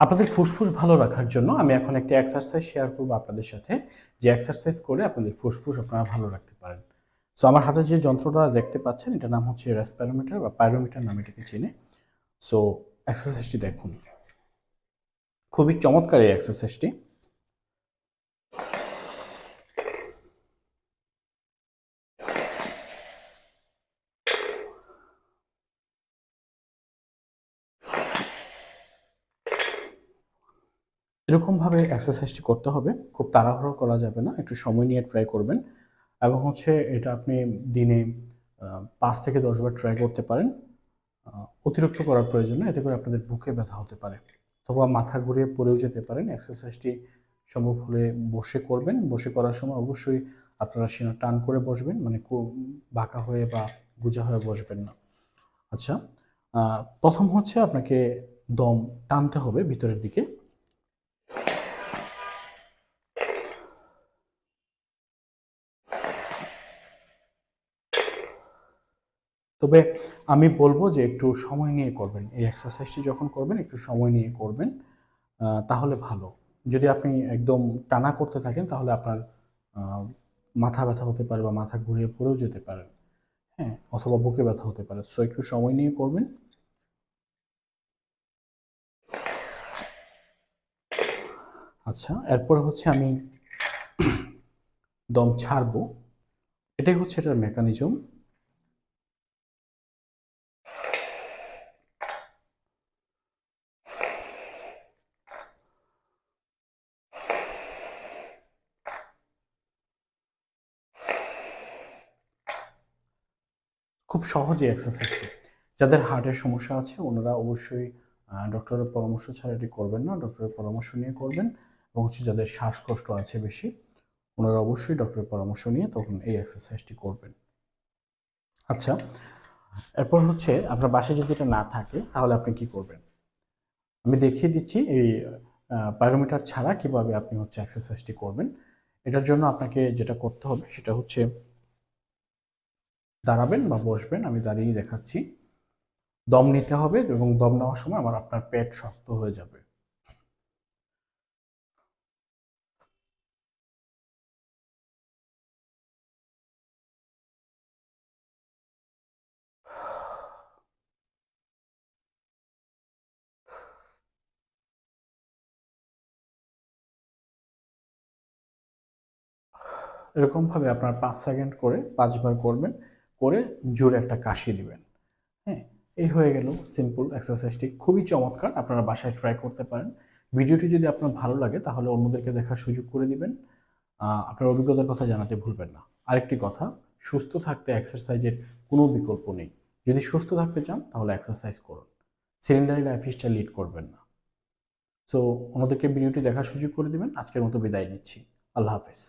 আপনাদের ফুসফুস ভালো রাখার জন্য আমি এখন একটি এক্সারসাইজ শেয়ার করব আপনাদের সাথে। যে এক্সারসাইজ করে আপনাদের ফুসফুস আপনারা ভালো রাখতে পারেন। সো আমার হাতে যে যন্ত্রটা দেখতে পাচ্ছেন, এটার নাম হচ্ছে রেসপ্যারোমিটার বা পাইরোমিটার নাম এটাকে চিনে। সো এক্সারসাইজটি দেখুন। খুবই চমৎকার এই এক্সারসাইজটি এরকমভাবে এক্সারসাইজটি করতে হবে। খুব তাড়াহুড়ো করা যাবে না। একটু সময় নিয়ে ট্রাই করবেন। এবং হচ্ছে এটা আপনি দিনে পাঁচ থেকে দশবার ট্রাই করতে পারেন। অতিরিক্ত করার প্রয়োজন না। এতে করে আপনাদের বুকে ব্যথা হতে পারে। অথবা মাথা ঘুরিয়ে পড়েও যেতে পারেন। এক্সারসাইজটি সম্ভব হলে বসে করবেন। বসে করার সময় অবশ্যই আপনারা সিনা টান করে বসবেন। মানে বাঁকা হয়ে বা গুজা হয়ে বসবেন না। আচ্ছা প্রথম হচ্ছে আপনাকে দম টানতে হবে ভিতরের দিকে। তবে আমি বলব যে একটু সময় নিয়ে করবেন। এই এক্সারসাইজটি যখন করবেন, একটু সময় নিয়ে করবেন তাহলে ভালো। যদি আপনি একদম টানা করতে থাকেন, তাহলে আপনার মাথা ব্যথা হতে পারে বা মাথা ঘুরিয়ে পড়েও যেতে পারেন হ্যাঁ অথবা বুকে ব্যথা হতে পারে। সো একটু সময় নিয়ে করবেন। আচ্ছা এরপর হচ্ছে আমি দম ছাড়বো। এটাই হচ্ছে এটার মেকানিজম খুব সহজে এক্সারসাইজটি যাদের হার্টের সমস্যা আছে, ওনারা অবশ্যই ডক্টরের পরামর্শ ছাড়া এটি করবেন না। ডক্টরের পরামর্শ নিয়ে করবেন এবং হচ্ছে যাদের শ্বাসকষ্ট আছে বেশি, ওনারা অবশ্যই ডক্টরের পরামর্শ নিয়ে তখন এই এক্সারসাইজটি করবেন। আচ্ছা এরপর হচ্ছে আপনার বাসায় যদি এটা না থাকে, তাহলে আপনি কি করবেন? আমি দেখিয়ে দিচ্ছি এই প্যারোমিটার ছাড়া কীভাবে আপনি হচ্ছে এক্সারসাইজটি করবেন। এটার জন্য আপনাকে যেটা করতে হবে, সেটা হচ্ছে দাঁড়াবেন বা বসবেন, আমি দাঁড়িয়েই দেখাচ্ছি। দম নিতে হবে এবং দম নেওয়ার সময় আমার আপনার পেট শক্ত হয়ে যাবে। এরকমভাবে আপনার পাঁচ সেকেন্ড করে পাঁচবার করবেন। করে জোরে একটা কাশি দিবেন। হ্যাঁ এই হয়ে গেল সিম্পল এক্সারসাইজটি খুবই চমৎকার, আপনারা বাসায় ট্রাই করতে পারেন। ভিডিওটি যদি আপনার ভালো লাগে, তাহলে অন্যদেরকে দেখার সুযোগ করে দিবেন। আপনার অভিজ্ঞতার কথা জানাতে ভুলবেন না। আরেকটি কথা, সুস্থ থাকতে এক্সারসাইজের কোনো বিকল্প নেই। যদি সুস্থ থাকতে চান, তাহলে এক্সারসাইজ করুন। সিলিন্ডারি লাইফস্টাইল লিড করবেন না। সো অন্যদেরকে ভিডিওটি দেখার সুযোগ করে দিবেন। আজকের মতো বিদায় নিচ্ছি। আল্লাহ হাফেজ।